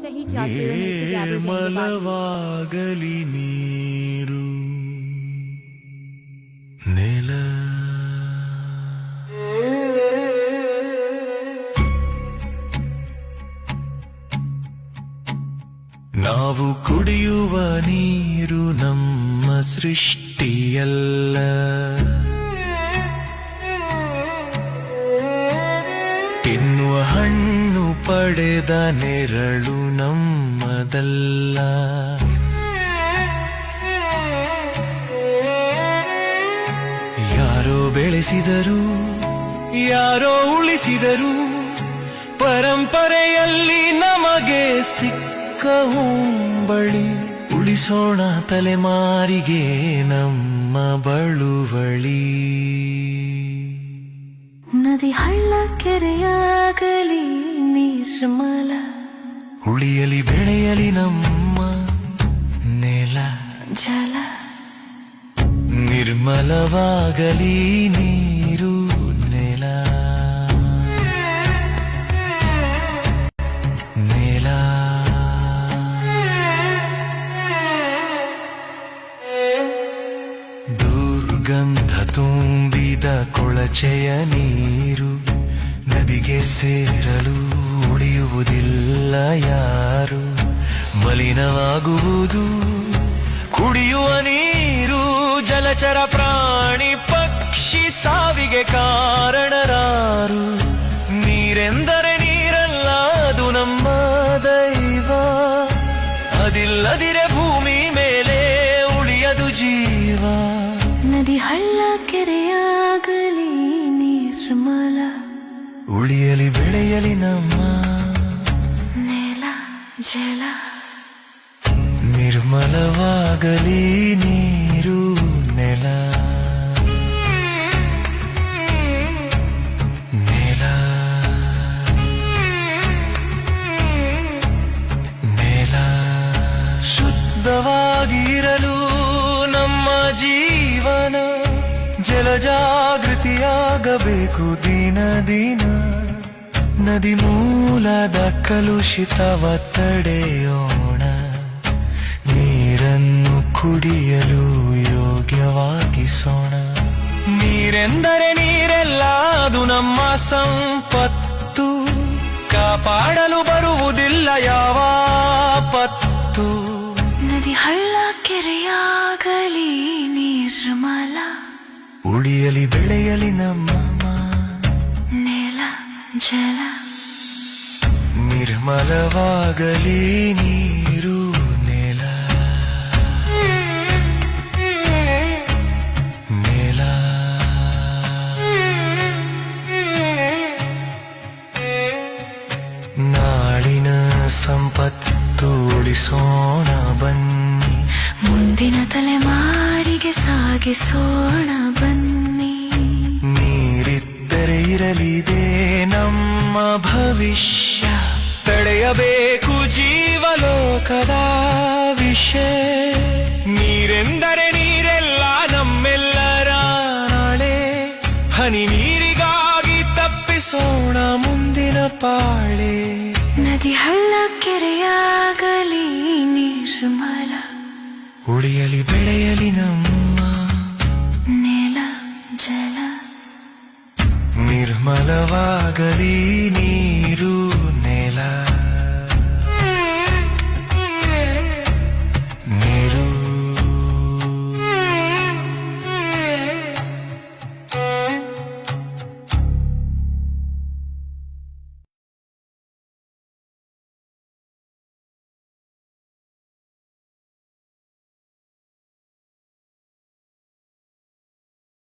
ಸಹಿ ಮಲವಾಗಲಿ ನೀರು. ನೆಲ. ನಾವು ಕುಡಿಯುವ ನೀರು ನಮ್ಮ ಸೃಷ್ಟಿಯಲ್ಲ. ತಿನ್ನುವ ಹಣ್ಣು ಪಡೆದ ನೆರಳು ನಮ್ಮದಲ್ಲ ಯಾರೋ ಬೆಳೆಸಿದರು, ಯಾರೋ ಉಳಿಸಿದರು, ಪರಂಪರೆಯಲ್ಲಿ ನಮಗೆ ಸಿಕ್ಕ ಬಳಿ ಉಳಿಸೋಣ ತಲೆಮಾರಿಗೆ ನಮ್ಮ ಬಳುವಳಿ. ನದಿ ಹಳ್ಳ ಕೆರೆಯಾಗಲಿ ನಿರ್ಮಲ. ಉಳಿಯಲಿ ಬೆಳೆಯಲಿ ನಮ್ಮ ನೆಲ. ಜಲ. ನಿರ್ಮಲವಾಗಲಿ ನೀರು ನೆಲ. ನೆಲ. ದುರ್ಗಂಧ ತುಂಬಿದ ಕೊಳಚೆಯ ನೀರು ನದಿಗೆ ಸೇರಲು ಮಲಿನವಾಗುವುದು ಕುಡಿಯುವ ನೀರು ಜಲಚರ ಪ್ರಾಣಿ ಪಕ್ಷಿ ಸಾವಿಗೆ ಕಾರಣರಾರು. ನೀರೆಂದರೆ ನೀರಲ್ಲ ಅದು ನಮ್ಮ ದೈವ. ಅದಿಲ್ಲದಿರೆ ಭೂಮಿ ಮೇಲೆ ಉಳಿಯದು ಜೀವ. ನದಿ ಹಳ್ಳ ಕೆರೆಯಾಗಲಿ ನಿರ್ಮಲ. ಉಳಿಯಲಿ ಬೆಳೆಯಲಿ ನಮ್ಮ ನೆಲ ಜಲ. ನಿರ್ಮಲವಾಗಲಿ ನೀರು ನೆಲ. ನೆಲ. ನೆಲ. ಶುದ್ಧವಾಗಿರಲು ನಮ್ಮ ಜೀವನ ಜಲ ಜಾಗೃತಿಯಾಗಬೇಕು ದಿನ ದಿನ. ನದಿ ಮೂಲದ ತಡೆಯೋಣ ನೀರನ್ನು ಕುಡಿಯಲು ಯೋಗ್ಯವಾಗಿಸೋಣ. ನೀರೆಂದರೆ ನೀರೆಲ್ಲ ಅದು ನಮ್ಮ ಸಂಪತ್ತು. ಕಾಪಾಡಲು ಬರುವುದಿಲ್ಲ ಯಾವ ಪತ್ತು. ನದಿ ಹಳ್ಳ ಕೆರೆಯಾಗಲಿ ನಿರ್ಮಲ. ಉಳಿಯಲಿ ಬೆಳೆಯಲಿ ನಮ್ಮ ನೆಲ ಜಲ. ನಿರ್ಮಲವಾಗಲಿ ನೀರು ಉಳಿಸೋಣ ಬನ್ನಿ. ಮುಂದಿನ ತಲೆಮಾರಿಗೆ ಸಾಗಿಸೋಣ ಬನ್ನಿ. ನೀರಿದ್ದರೆ ಇರಲಿದೆ ನಮ್ಮ ಭವಿಷ್ಯ. ತಡೆಯಬೇಕು ಜೀವಲೋಕದ ವಿಷ. ನೀರೆಂದರೆ ನೀರೆಲ್ಲ ನಮ್ಮೆಲ್ಲರ ನಾಳೆ. ಹನಿ ನೀರಿಗಾಗಿ ತಪ್ಪಿಸೋಣ ಮುಂದಿನ ಪಾಳೆ. ನದಿ ಹಳ್ಳ ಕೆರೆಯಾಗಲಿ ನಿರ್ಮಲ ಉಳಿಯಲಿ ಬೆಳೆಯಲಿ ನಮ್ಮ ನೆಲ ಜಲ ನಿರ್ಮಲವಾಗಲಿ ನೀ